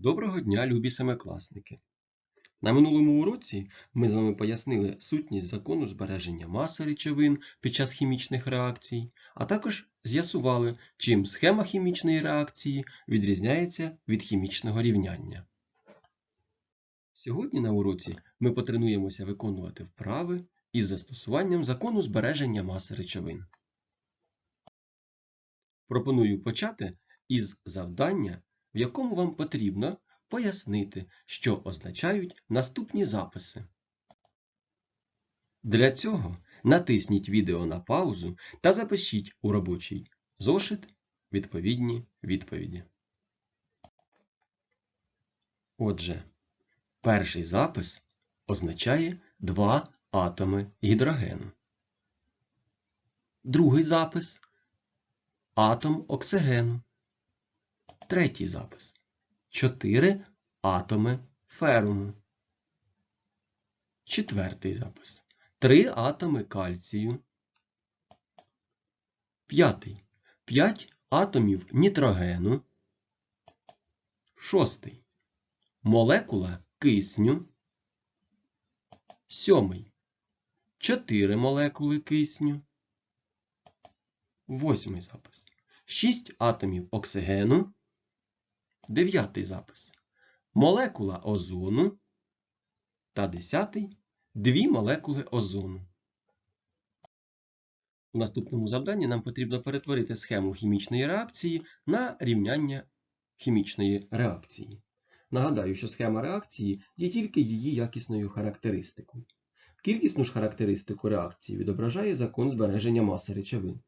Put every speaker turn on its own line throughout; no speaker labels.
Доброго дня, любі семикласники! На минулому уроці ми з вами пояснили сутність закону збереження маси речовин під час хімічних реакцій, а також з'ясували, чим схема хімічної реакції відрізняється від хімічного рівняння. Сьогодні на уроці ми потренуємося виконувати вправи із застосуванням закону збереження маси речовин. Пропоную почати із завдання, в якому вам потрібно пояснити, що означають наступні записи. Для цього натисніть відео на паузу та запишіть у робочий зошит відповідні відповіді. Отже, перший запис означає два атоми гідрогену. Другий запис атом оксигену. Третій запис 4 атоми феруму. Четвертий запис 3 атоми кальцію. П'ятий 5 атомів нітрогену. Шостий молекула кисню. Сьомий 4 молекули кисню. Восьмий запис 6 атомів оксигену. Дев'ятий запис. Молекула озону. Та десятий дві молекули озону. У наступному завданні нам потрібно перетворити схему хімічної реакції на рівняння хімічної реакції. Нагадаю, що схема реакції є тільки її якісною характеристикою. Кількісну ж характеристику реакції відображає закон збереження маси речовин.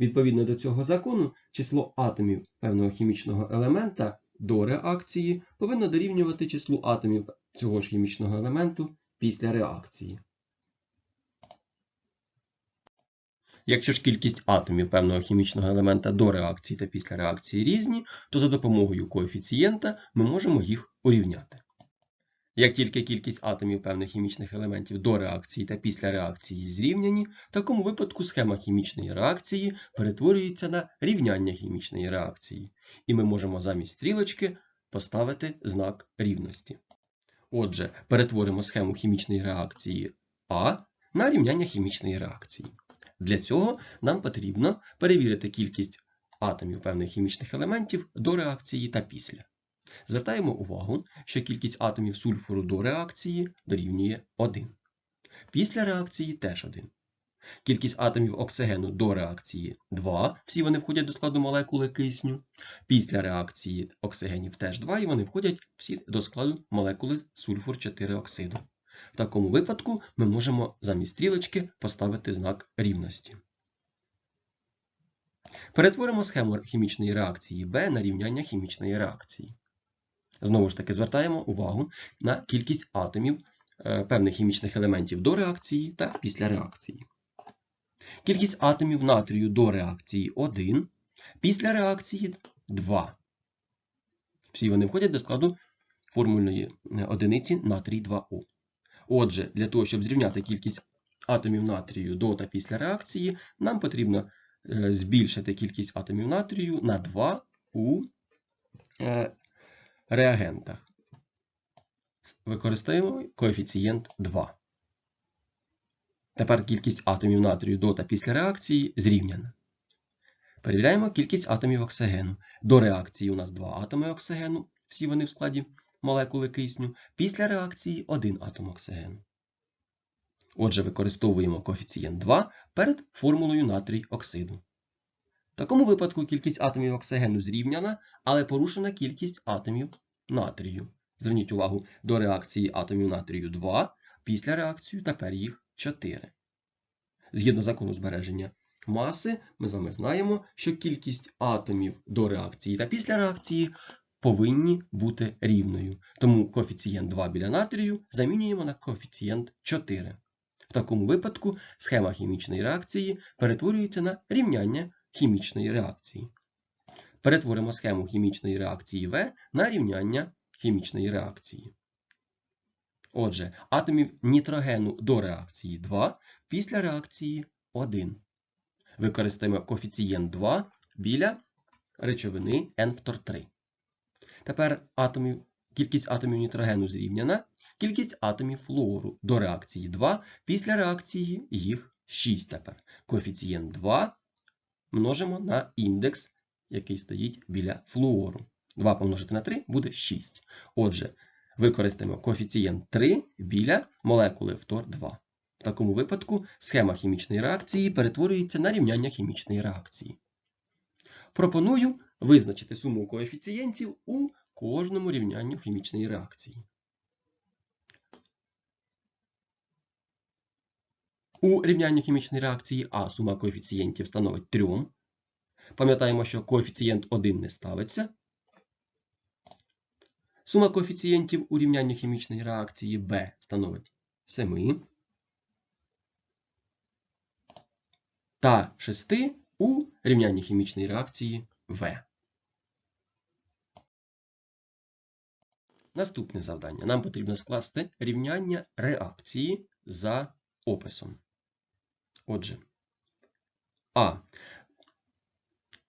Відповідно до цього закону, число атомів певного хімічного елемента до реакції повинно дорівнювати числу атомів цього ж хімічного елементу після реакції. Якщо ж кількість атомів певного хімічного елемента до реакції та після реакції різні, то за допомогою коефіцієнта ми можемо їх урівняти. Як тільки кількість атомів певних хімічних елементів до реакції та після реакції зрівняні, в такому випадку схема хімічної реакції перетворюється на рівняння хімічної реакції, і ми можемо замість стрілочки поставити знак рівності. Отже, перетворимо схему хімічної реакції А на рівняння хімічної реакції. Для цього нам потрібно перевірити кількість атомів певних хімічних елементів до реакції та після. Звертаємо увагу, що кількість атомів сульфуру до реакції дорівнює 1. Після реакції теж 1. Кількість атомів оксигену до реакції 2, всі вони входять до складу молекули кисню. Після реакції оксигенів теж 2, і вони входять всі до складу молекули сульфур 4 оксиду. В такому випадку ми можемо замість стрілочки поставити знак рівності. Перетворимо схему хімічної реакції Б на рівняння хімічної реакції. Знову ж таки, звертаємо увагу на кількість атомів певних хімічних елементів до реакції та після реакції. Кількість атомів натрію до реакції 1, після реакції 2. Всі вони входять до складу формульної одиниці натрій 2О. Отже, для того, щоб зрівняти кількість атомів натрію до та після реакції, нам потрібно збільшити кількість атомів натрію на 2 у реагентах. Використовуємо коефіцієнт 2. Тепер кількість атомів натрію до та після реакції зрівняна. Перевіряємо кількість атомів оксигену. До реакції у нас 2 атоми оксигену, всі вони в складі молекули кисню. Після реакції 1 атом оксигену. Отже, використовуємо коефіцієнт 2 перед формулою натрій оксиду. В такому випадку кількість атомів оксигену зрівняна, але порушена кількість атомів натрію. Зверніть увагу, до реакції атомів натрію 2, після реакції тепер їх 4. Згідно закону збереження маси, ми з вами знаємо, що кількість атомів до реакції та після реакції повинні бути рівною. Тому коефіцієнт 2 біля натрію замінюємо на коефіцієнт 4. В такому випадку схема хімічної реакції перетворюється на рівняння хімічної реакції. Перетворимо схему хімічної реакції В на рівняння хімічної реакції. Отже, атомів нітрогену до реакції 2, після реакції 1. Використаємо коефіцієнт 2 біля речовини N-3. Тепер атомів, кількість атомів нітрогену зрівняна. Кількість атомів флуору до реакції 2. Після реакції їх 6 тепер. Коефіцієнт 2 множимо на індекс, який стоїть біля флуору. 2 помножити на 3 буде 6. Отже, використаємо коефіцієнт 3 біля молекули фтор 2. В такому випадку схема хімічної реакції перетворюється на рівняння хімічної реакції. Пропоную визначити суму коефіцієнтів у кожному рівнянню хімічної реакції. У рівнянні хімічної реакції А сума коефіцієнтів становить 3. Пам'ятаємо, що коефіцієнт 1 не ставиться. Сума коефіцієнтів у рівнянні хімічної реакції Б становить 7. Та 6 у рівнянні хімічної реакції В. Наступне завдання. Нам потрібно скласти рівняння реакції за описом. Отже, А.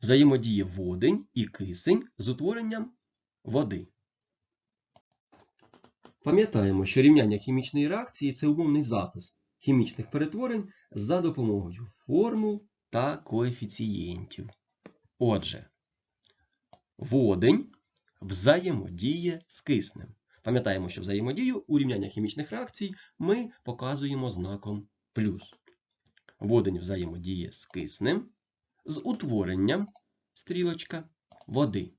Взаємодіє водень і кисень з утворенням води. Пам'ятаємо, що рівняння хімічної реакції це умовний запис хімічних перетворень за допомогою формул та коефіцієнтів. Отже, водень взаємодіє з киснем. Пам'ятаємо, що взаємодію у рівняннях хімічних реакцій ми показуємо знаком плюс. Водень взаємодіє з киснем з утворенням стрілочка води.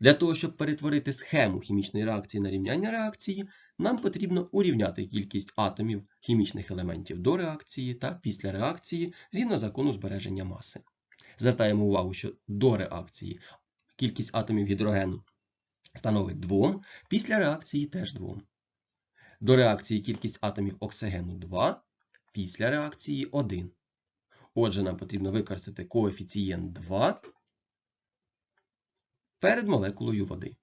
Для того, щоб перетворити схему хімічної реакції на рівняння реакції, нам потрібно урівняти кількість атомів хімічних елементів до реакції та після реакції згідно закону збереження маси. Звертаємо увагу, що до реакції кількість атомів гідрогену становить 2, після реакції теж 2. До реакції кількість атомів оксигену 2, після реакції 1. Отже, нам потрібно використати коефіцієнт 2 перед молекулою води.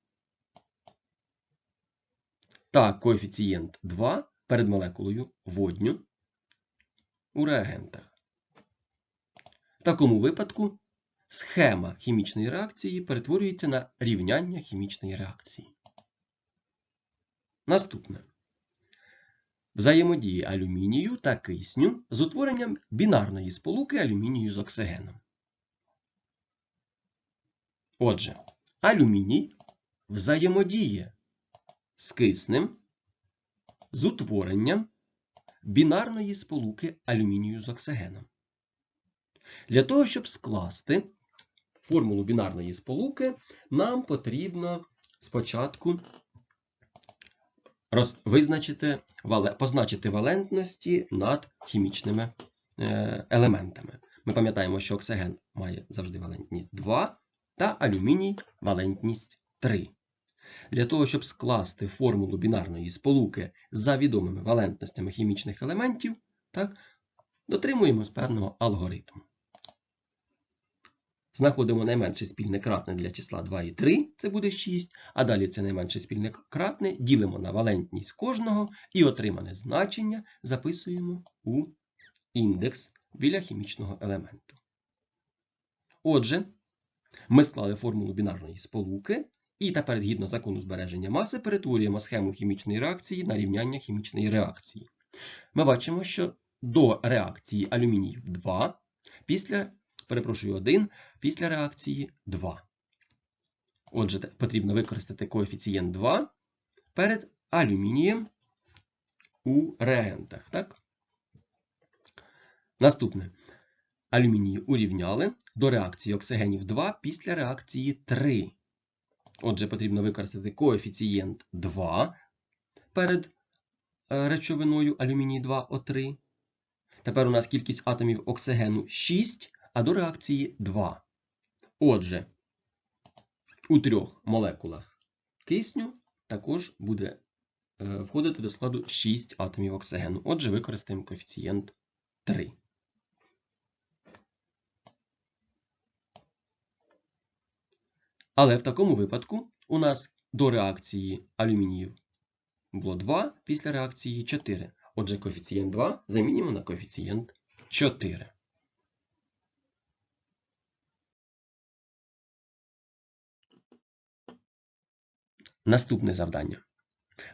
Та коефіцієнт 2 перед молекулою водню у реагентах. В такому випадку схема хімічної реакції перетворюється на рівняння хімічної реакції. Наступне. Взаємодії алюмінію та кисню з утворенням бінарної сполуки алюмінію з оксигеном. Отже, алюміній взаємодіє з киснем з утворенням бінарної сполуки алюмінію з оксигеном. Для того, щоб скласти формулу бінарної сполуки, нам потрібно спочатку роз, визначити, позначити валентності над хімічними е, елементами. Ми пам'ятаємо, що оксиген має завжди валентність 2 та алюміній валентність 3. Для того, щоб скласти формулу бінарної сполуки за відомими валентностями хімічних елементів, так, дотримуємось певного алгоритму. Знаходимо найменше спільне кратне для числа 2 і 3, це буде 6, а далі це найменше спільне кратне, ділимо на валентність кожного і отримане значення записуємо у індекс біля хімічного елементу. Отже, ми склали формулу бінарної сполуки, і тепер, згідно закону збереження маси, перетворюємо схему хімічної реакції на рівняння хімічної реакції. Ми бачимо, що до реакції алюмінію 2, після, перепрошую, 1, після реакції 2. Отже, потрібно використати коефіцієнт 2 перед алюмінієм у реагентах. Так? Наступне. Алюміній урівняли до реакції оксигенів 2 після реакції 3. Отже, потрібно використати коефіцієнт 2 перед е, речовиною алюміній 2О3. Тепер у нас кількість атомів оксигену 6, а до реакції 2. Отже, у трьох молекулах кисню також буде е, входити до складу 6 атомів оксигену. Отже, використаємо коефіцієнт 3. Але в такому випадку у нас до реакції алюмінію було 2, після реакції 4. Отже, коефіцієнт 2 замінюємо на коефіцієнт 4. Наступне завдання.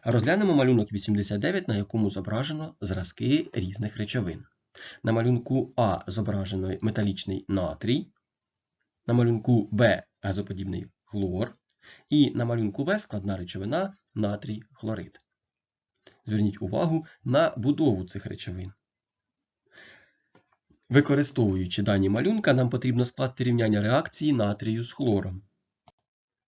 Розглянемо малюнок 89, на якому зображено зразки різних речовин. На малюнку А зображено металічний натрій, на малюнку Б газоподібний хлор, і на малюнку В складна речовина натрій хлорид. Зверніть увагу на будову цих речовин. Використовуючи дані малюнка, нам потрібно скласти рівняння реакції натрію з хлором.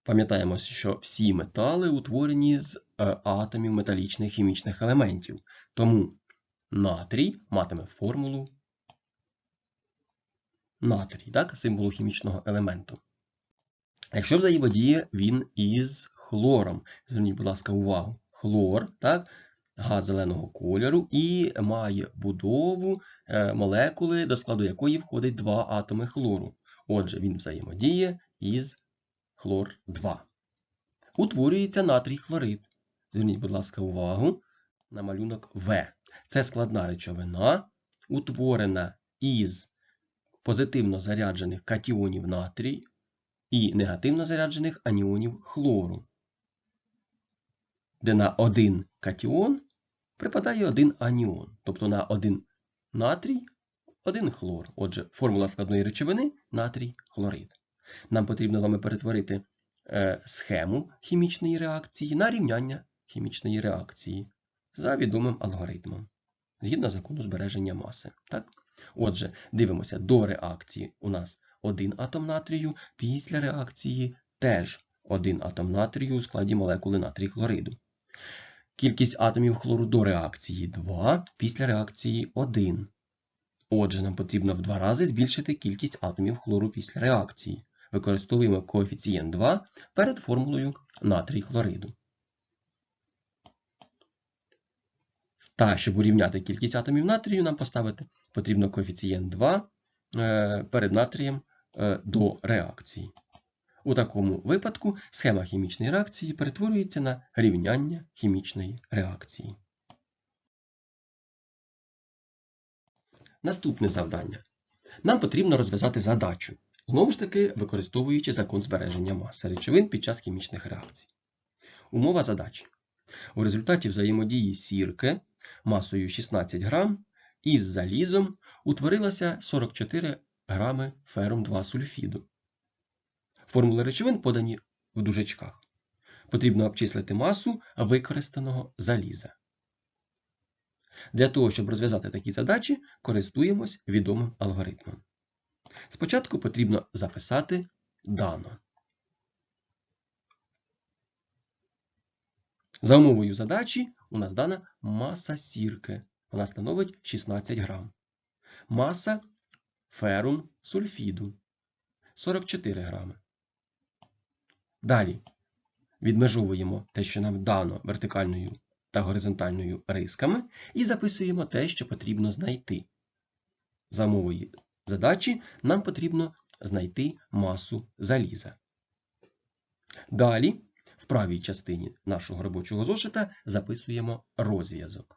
Пам'ятаємо, що всі метали утворені з е, атомів металічних хімічних елементів. Тому натрій матиме формулу натрій, так, символу хімічного елементу. Якщо взаємодіє він із хлором, зверніть, будь ласка, увагу, хлор, так, газ зеленого кольору і має будову е, молекули, до складу якої входить два атоми хлору. Отже, він взаємодіє із хлор 2. Утворюється натрій хлорид. Зверніть, будь ласка, увагу на малюнок В. Це складна речовина, утворена із позитивно заряджених катіонів натрій і негативно заряджених аніонів хлору, де на один катіон припадає один аніон, тобто на один натрій один хлор. Отже, формула складної речовини натрій хлорид. Нам потрібно з вами перетворити е, схему хімічної реакції на рівняння хімічної реакції за відомим алгоритмом, згідно закону збереження маси. Так? Отже, дивимося, до реакції у нас один атом натрію, після реакції теж один атом натрію у складі молекули натрій хлориду. Кількість атомів хлору до реакції 2, після реакції 1. Отже, нам потрібно в два рази збільшити кількість атомів хлору після реакції. Використовуємо коефіцієнт 2 перед формулою натрій хлориду. Та, щоб урівняти кількість атомів натрію, нам поставити потрібно коефіцієнт 2 е, перед натрієм е, до реакції. У такому випадку схема хімічної реакції перетворюється на рівняння хімічної реакції. Наступне завдання. Нам потрібно розв'язати задачу, знову ж таки використовуючи закон збереження маси речовин під час хімічних реакцій. Умова задачі. У результаті взаємодії сірки масою 16 грам із залізом утворилося 44 грами ферум 2 сульфіду. Формули речовин подані в дужечках. Потрібно обчислити масу використаного заліза. Для того, щоб розв'язати такі задачі, користуємось відомим алгоритмом. Спочатку потрібно записати дано. За умовою задачі у нас дана маса сірки. Вона становить 16 грам. Маса ферум сульфіду 44 грами. Далі відмежовуємо те, що нам дано вертикальною та горизонтальною рисками, і записуємо те, що потрібно знайти. За умовою задачі нам потрібно знайти масу заліза. Далі, в правій частині нашого робочого зошита записуємо розв'язок.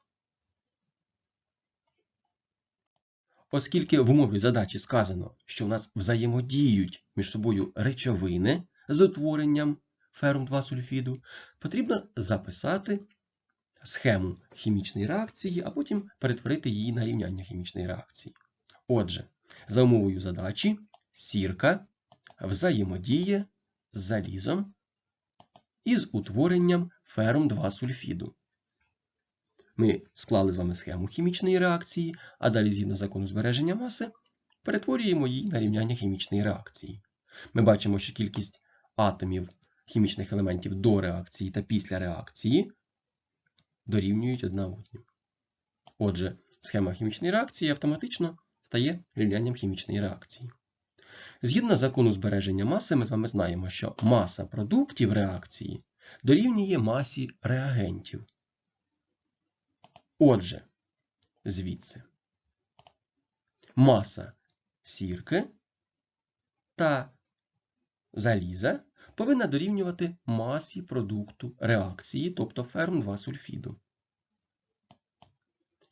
Оскільки в умові задачі сказано, що у нас взаємодіють між собою речовини з утворенням ферум 2 сульфіду, потрібно записати схему хімічної реакції, а потім перетворити її на рівняння хімічної реакції. Отже, за умовою задачі сірка взаємодіє з залізом із утворенням ферум 2 сульфіду. Ми склали з вами схему хімічної реакції, а далі, згідно закону збереження маси, перетворюємо її на рівняння хімічної реакції. Ми бачимо, що кількість атомів хімічних елементів до реакції та після реакції дорівнюють одна одній. Отже, схема хімічної реакції автоматично стає рівнянням хімічної реакції. Згідно закону збереження маси, ми з вами знаємо, що маса продуктів реакції дорівнює масі реагентів. Отже, звідси маса сірки та заліза повинна дорівнювати масі продукту реакції, тобто ферм 2 сульфіду.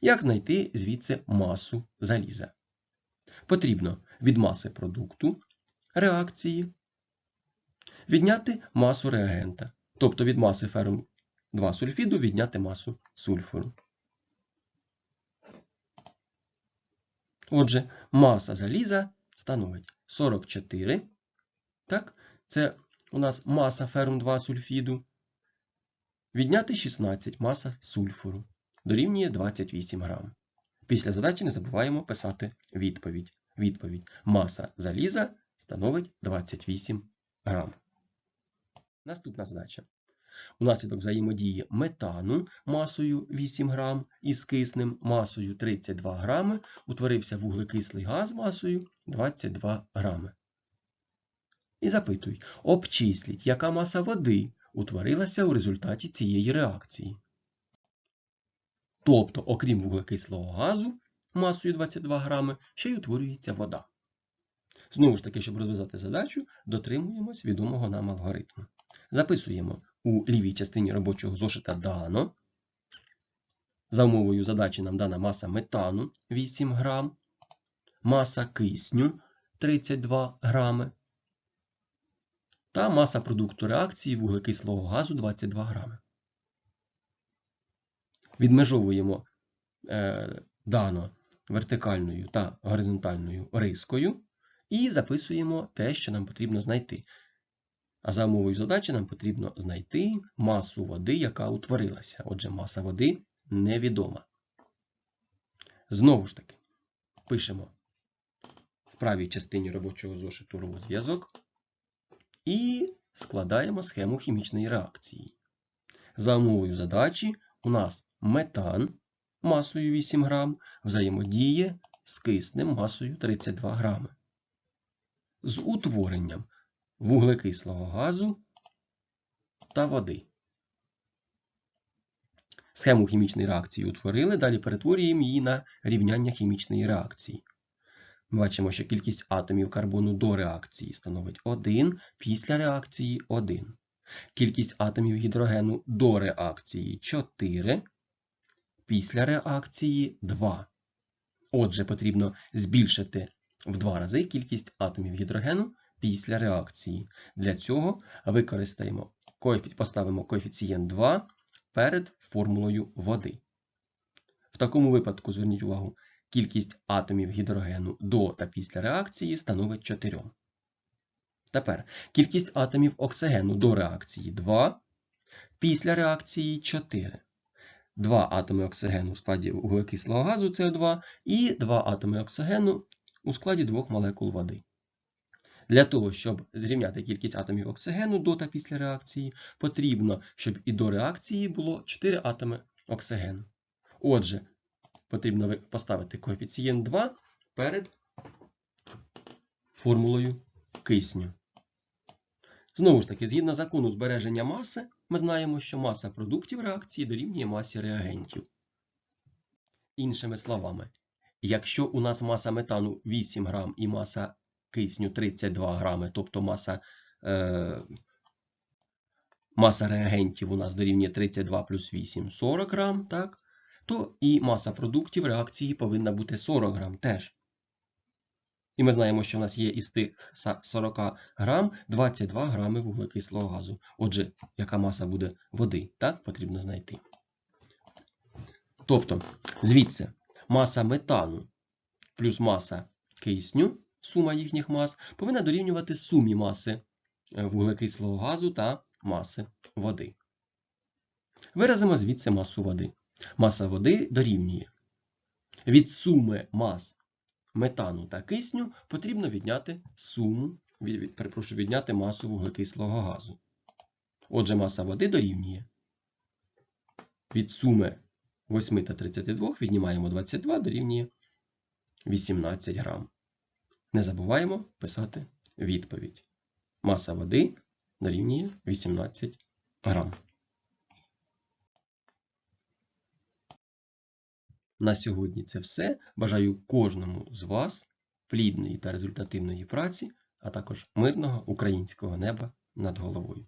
Як знайти звідси масу заліза? Потрібно від маси продукту реакції відняти масу реагента. Тобто від маси ферум 2 сульфіду відняти масу сульфуру. Отже, маса заліза становить 44. Так, це у нас маса ферум 2 сульфіду. Відняти 16 маса сульфуру. Дорівнює 28 грам. Після задачі не забуваємо писати відповідь. Відповідь. Маса заліза становить 28 грам. Наступна задача. Унаслідок взаємодії метану масою 8 грам із киснем масою 32 грами утворився вуглекислий газ масою 22 грами. І запитуй, обчисліть, яка маса води утворилася у результаті цієї реакції. Тобто, окрім вуглекислого газу масою 22 грами, ще й утворюється вода. Знову ж таки, щоб розв'язати задачу, дотримуємось відомого нам алгоритму. Записуємо у лівій частині робочого зошита дано. За умовою задачі нам дана маса метану 8 грам, маса кисню 32 грами та маса продукту реакції вуглекислого газу 22 грами. Відмежовуємо е, дано вертикальною та горизонтальною рискою і записуємо те, що нам потрібно знайти. А за умовою задачі нам потрібно знайти масу води, яка утворилася. Отже, маса води невідома. Знову ж таки, пишемо в правій частині робочого зошиту розв'язок і складаємо схему хімічної реакції. За умовою задачі у нас метан масою 8 грам взаємодіє з киснем масою 32 грами. З утворенням вуглекислого газу та води. Схему хімічної реакції утворили, далі перетворюємо її на рівняння хімічної реакції. Ми бачимо, що кількість атомів карбону до реакції становить 1, після реакції 1. Кількість атомів гідрогену до реакції 4, після реакції 2. Отже, потрібно збільшити в два рази кількість атомів гідрогену після реакції. Для цього використаємо, поставимо коефіцієнт 2 перед формулою води. В такому випадку, зверніть увагу, кількість атомів гідрогену до та після реакції становить 4. Тепер кількість атомів оксигену до реакції 2, після реакції 4. Два атоми оксигену у складі вуглекислого газу СО2 і два атоми оксигену у складі двох молекул води. Для того, щоб зрівняти кількість атомів оксигену до та після реакції, потрібно, щоб і до реакції було 4 атоми оксигену. Отже, потрібно поставити коефіцієнт 2 перед формулою кисню. Знову ж таки, згідно закону збереження маси, ми знаємо, що маса продуктів реакції дорівнює масі реагентів. Іншими словами, якщо у нас маса метану 8 грам і маса кисню 32 грами, тобто маса е, маса реагентів у нас дорівнює 32 плюс 8 40 грам, так? то і маса продуктів реакції повинна бути 40 грам теж. І ми знаємо, що в нас є із тих 40 грам 22 грами вуглекислого газу. Отже, яка маса буде води, так, потрібно знайти. Тобто, звідси маса метану плюс маса кисню, сума їхніх мас, повинна дорівнювати сумі маси е, вуглекислого газу та маси води. Виразимо звідси масу води. Маса води дорівнює. Від суми мас метану та кисню потрібно відняти суму, від, від, перепрошую, відняти масу вуглекислого газу. Отже, маса води дорівнює. Від суми 8 та 32 віднімаємо 22 дорівнює 18 грам. Не забуваємо писати відповідь. Маса води дорівнює 18 грам. На сьогодні це все. Бажаю кожному з вас плідної та результативної праці, а також мирного українського неба над головою.